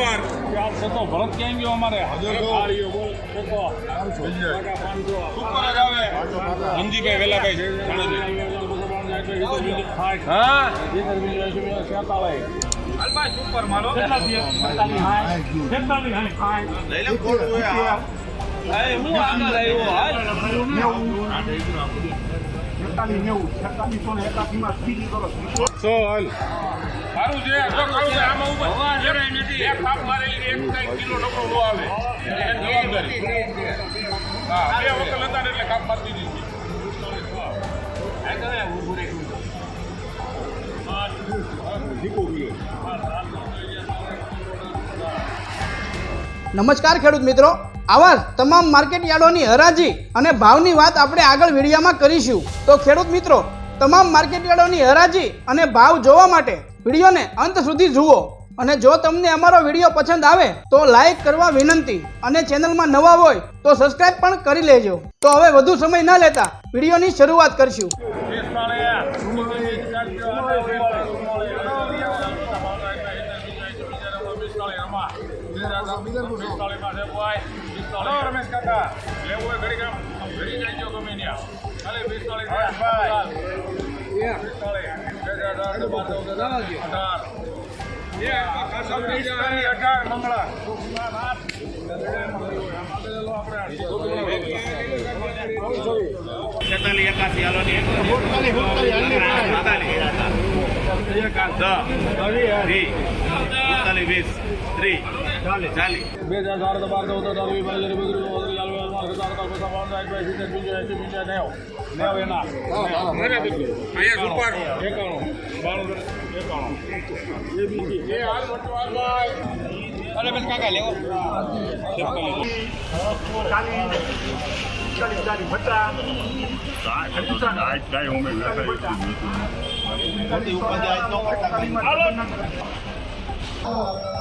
ઉપર તો ભરત ક્યાં ગયો અમારે? ધનજીભાઈ વેલાભાઈ હા. સુપર મારો. હું. આગળ આવ્યો? સો હાલ? છે જો કાળું છે આમાં ઉપર એક પાપ મારેલી એક કઈ કિલો નકરો નો આવે. એ જવાબદારી હા બે વખત હતા એટલે કાપ મારી દીધી. નમસ્કાર ખેડૂત મિત્રો. આવા તમામ માર્કેટ યાર્ડોની હરાજી અને ભાવની વાત આપણે આગળ વિડીયામાં કરીશું. તો ખેડૂત મિત્રો તમામ માર્કેટ યાર્ડોની હરાજી અને ભાવ જોવા માટે વિડીયોને અંત સુધી જુઓ અને જો તમને અમારો વીડિયો પસંદ આવે તો લાઈક કરવા વિનંતી અને ચેનલમાં નવા હોય તો સબસ્ક્રાઇબ પણ કરી લેજો. તો હવે વધુ સમય ન લેતા વિડીયોની શરૂઆત કરશું. રમેશ કાકા. લેવું હોય ઘડી કામ ઘડી જાય ગમે ત્યાં. ખાલી પિસ્તાળીસ અઢાર એ આ સૌથી જાય અઢાર મંગળા છેતાલીસ એકાસી હાલો ને બે હજાર ચાર તો બાર ચૌદ અઢાર વીસ બાવીસ ત્રેવીસ બત્રીસ ચોત્રીસ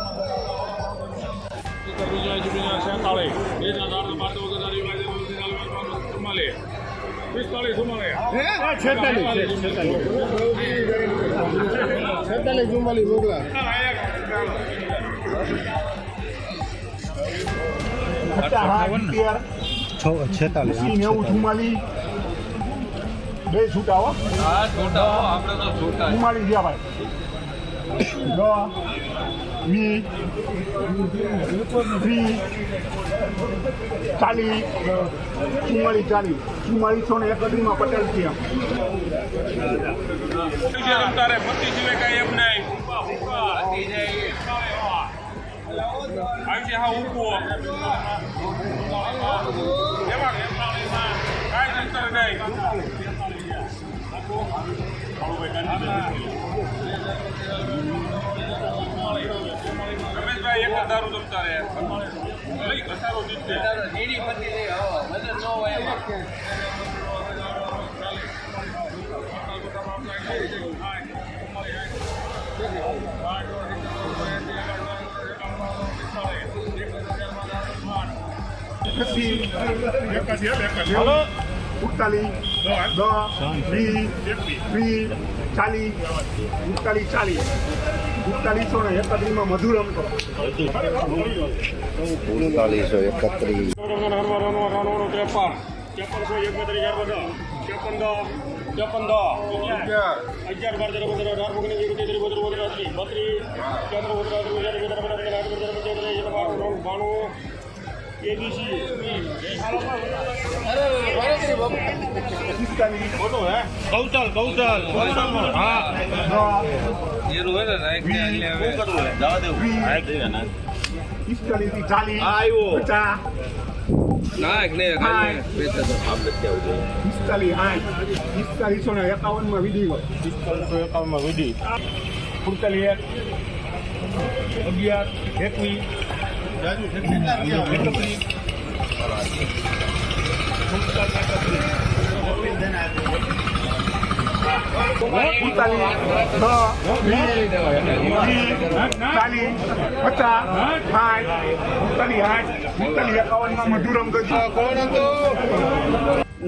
એકાણું છેતાલીસ. પિસ્તાલીસ ચુમ્માલીસ બે છૂટા ચુમ્માલીસ ગયા ભાઈ. દસ વીસ ત્રીસ ચાલીસ ચુમ્માલીસ ચાલીસ. ચુમ્માલીસો ને એકત્રીસમાં પટેલ થયા તારે છે. હા ઊભો એમાં કાંઈ અંતર નહીં જમતા રહે લઈ ઘસારો જીતશે હલો. ઉડતાલીસ દસ વીસ ત્રીસ ચાલીસ ઉડતાલીસ ચાલીસ. ઉડતાલીસો ને એકત્રીસમાં મધુર અંકો ઉડતાલીસો એકત્રીસ. અગિયાર બાર તેર પંદર અઢાર ઓગણીસ વીસ ત્રીસ બત્રીસ બત્રીસ અઠ્યાસી બત્રીસ બત્રીસ અઠ્યાસી બત્રીસ બત્રીસ બત્રીસ બત્રીસ બાણું બાણું એબીસી પિસ્તાલીસ કૌશલ કૌશલ કૌશલ હા પિસ્તાલીસથી ચાલીસ પચાસ. પિસ્તાલીસ આઠ. પિસ્તાલીસો ને એકાવનમાં વિધિ હોય. પિસ્તાલીસો એકાવનમાં વિધિ સુડતાલીસ એક અગિયાર એકવીસ. એકત્રીસ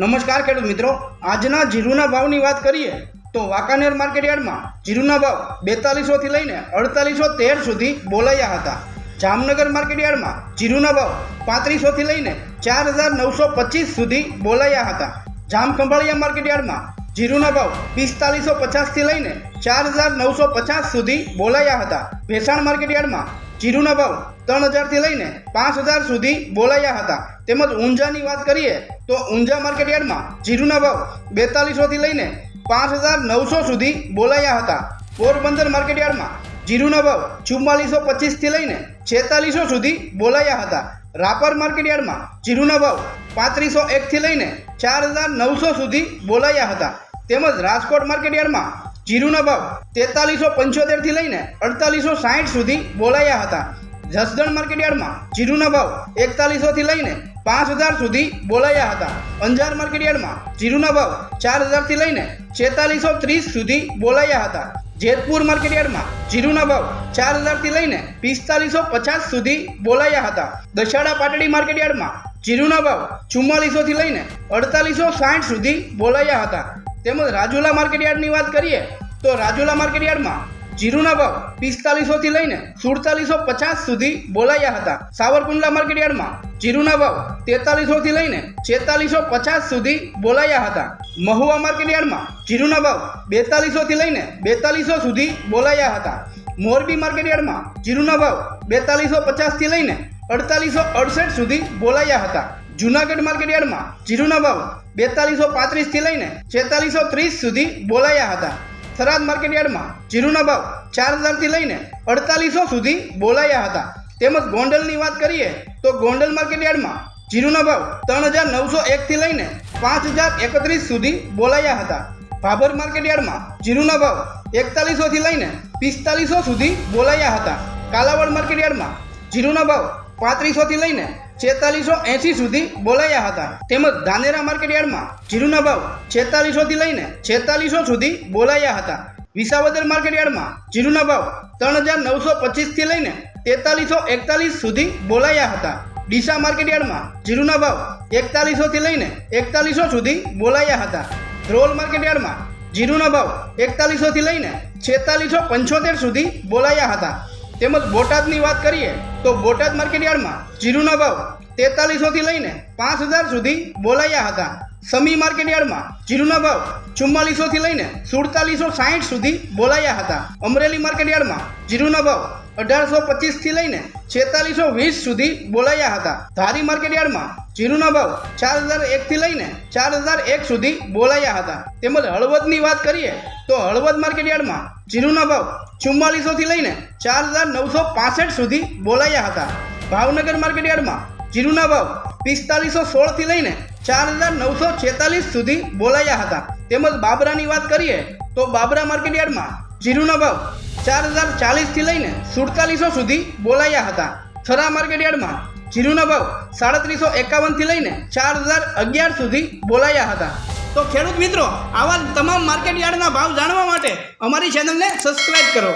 નમસ્કાર ખેડૂત મિત્રો. આજના જીરુના ભાવની વાત કરીએ તો વાંકાનેર માર્કેટ યાર્ડમાં જીરુના ભાવ બેતાલીસોથી લઈને અડતાલીસો તેર સુધી બોલાયા હતા. જામનગર માર્કેટયાર્ડમાં જીરુના ભાવ પાંત્રીસોથી લઈને ચાર હજાર નવસો પચીસ સુધી બોલાયા હતા. જામખંભાળિયા માર્કેટયાર્ડમાં જીરુના ભાવ પિસ્તાલીસો પચાસથી લઈને ચાર હજાર નવસો પચાસ સુધી બોલાયા હતા. ભેસાણ માર્કેટયાર્ડમાં જીરુના ભાવ ત્રણ હજારથી લઈને પાંચ હજાર સુધી બોલાયા હતા. તેમજ ઊંઝાની વાત કરીએ તો ઊંઝા માર્કેટયાર્ડમાં જીરુના ભાવ બેતાલીસોથી લઈને પાંચ હજાર નવસો સુધી બોલાયા હતા. પોરબંદર માર્કેટયાર્ડમાં જીરુના ભાવ ચુમ્માલીસો પચીસથી લઈને છેતાલીસો સુધી બોલાયા હતા. રાપર માર્કેટયાર્ડમાં જીરુના ભાવ પાંત્રીસો એકથી લઈને ચાર હજાર નવસો સુધી બોલાયા હતા. તેમજ રાજકોટ માર્કેટયાર્ડમાં જીરુના ભાવ તેતાલીસો પંચોતેરથી લઈને અડતાલીસો સાઠ સુધી બોલાયા હતા. જસદણ માર્કેટયાર્ડમાં જીરુના ભાવ એકતાલીસોથી લઈને પાંચ હજાર સુધી બોલાયા હતા. અંજાર માર્કેટયાર્ડમાં જીરુના ભાવ ચાર હજારથી લઈને છેતાલીસો ત્રીસ સુધી બોલાયા હતા. જેતપુર માર્કેટયાર્ડમાં જીરુના ભાવ ચાર હજારથી લઈને પિસ્તાલીસો પચાસ સુધી બોલાયા હતા. દશાડા પાટડી માર્કેટયાર્ડમાં જીરુના ભાવ ચુમ્માલીસોથી લઈને અડતાલીસો સાઠ સુધી બોલાયા હતા. તેમજ રાજુલા માર્કેટયાર્ડની વાત કરીએ તો રાજુલા માર્કેટયાર્ડમાં જીરુના ભાવ પિસ્તાલીસોથી લઈને સુડતાલીસો પચાસ સુધી બોલાયા હતા. સાવરકુંડલા માર્કેટયાર્ડમાં જીરુના ભાવ તેતાલીસોથી લઈને છેતાલીસો પચાસ સુધી બોલાયા હતા. મહુવા માર્કેટયાર્ડમાં જીરુના ભાવ બેતાલીસોથી લઈને બેતાલીસો સુધી બોલાયા હતા. મોરબી માર્કેટયાર્ડમાં જીરુના ભાવ બેતાલીસો પચાસથી લઈને અડતાલીસો અડસઠ સુધી બોલાયા હતા. જુનાગઢ માર્કેટયાર્ડમાં જીરુના ભાવ બેતાલીસો પાંત્રીસથી લઈને છેતાલીસો ત્રીસ સુધી બોલાયા હતા. થરાદ માર્કેટયાર્ડમાં જીરુના ભાવ ચાર હજારથી લઈને અડતાલીસો સુધી બોલાયા હતા. તેમજ ગોંડલની વાત કરીએ તો ગોંડલ માર્કેટયાર્ડમાં જીરુના ભાવ ત્રણ હજાર નવસો એકથી લઈને પાંચ હજાર એકત્રીસ સુધી બોલાયા હતા. ભાભર માર્કેટયાર્ડમાં જીરુના ભાવ એકતાલીસોથી લઈને પિસ્તાલીસો સુધી બોલાયા હતા. કાલાવડ માર્કેટયાર્ડમાં જીરુના ભાવ પાંત્રીસોથી લઈને છેતાલીસો એંસી સુધી બોલાયા હતા. તેમજ ધાનેરા માર્કેટયાર્ડમાં જીરુના ભાવ છેતાલીસોથી લઈને છેતાલીસો સુધી બોલાયા હતા. વિસાવદર માર્કેટયાર્ડમાં જીરુના ભાવ ત્રણ હજાર નવસો પચીસથી લઈને તેતાલીસો એકતાલીસ સુધી બોલાયા હતા. ડીસા માર્કેટયાર્ડમાં જીરુના ભાવ એકતાલીસોથી લઈને એકતાલીસો સુધી બોલાયા હતા. ધ્રોલ માર્કેટયાર્ડમાં જીરુના ભાવ એકતાલીસોથી લઈને છેતાલીસો પંચોતેર સુધી બોલાયા હતા. તેમજ બોટાદની વાત કરીએ તો બોટાદ માર્કેટયાર્ડમાં જીરુના ભાવ તેતાલીસોથી લઈને પાંચ હજાર સુધી બોલાયા હતા. સમી માર્કેટયાર્ડમાં જીરુના ભાવ ચુમ્માલીસોથી લઈને સુડતાલીસો સાહીઠ સુધી બોલાયા હતા. અમરેલી માર્કેટયાર્ડમાં જીરુના ભાવ અઢારસો પચીસથી લઈને છેતાલીસો વીસ સુધી બોલાયા હતા. ધારી માર્કેટયાર્ડમાં જીરુના ભાવ ચાર હજાર એકથી લઈને ચાર હજાર એક સુધી બોલાયા હતા. તેમજ હળવદની વાત કરીએ તો હળવદ માર્કેટયાર્ડમાં જીરુના ભાવ ચુમ્માલીસોથી લઈને ચાર હજાર નવસો પાસઠ સુધી બોલાયા હતા. ભાવનગર માર્કેટયાર્ડમાં જીરુના ભાવ પિસ્તાલીસો સોળથી લઈને ચાર હજાર નવસો છેતાલીસ સુધી બોલાયા હતા. તેમજ બાબરાની વાત કરીએ તો બાબરા માર્કેટયાર્ડમાં જીરુના ભાવ ચાર હજાર ચાલીસથી લઈને સુડતાલીસો સુધી બોલાયા હતા. થરા માર્કેટયાર્ડમાં જીરુના ભાવ સાડત્રીસો એકાવનથી લઈને ચાર હજાર અગિયાર સુધી બોલાયા હતા. તો ખેડૂત મિત્રો, આવા તમામ માર્કેટ યાર્ડના ભાવ જાણવા માટે અમારી ચેનલને સબસ્ક્રાઈબ કરો.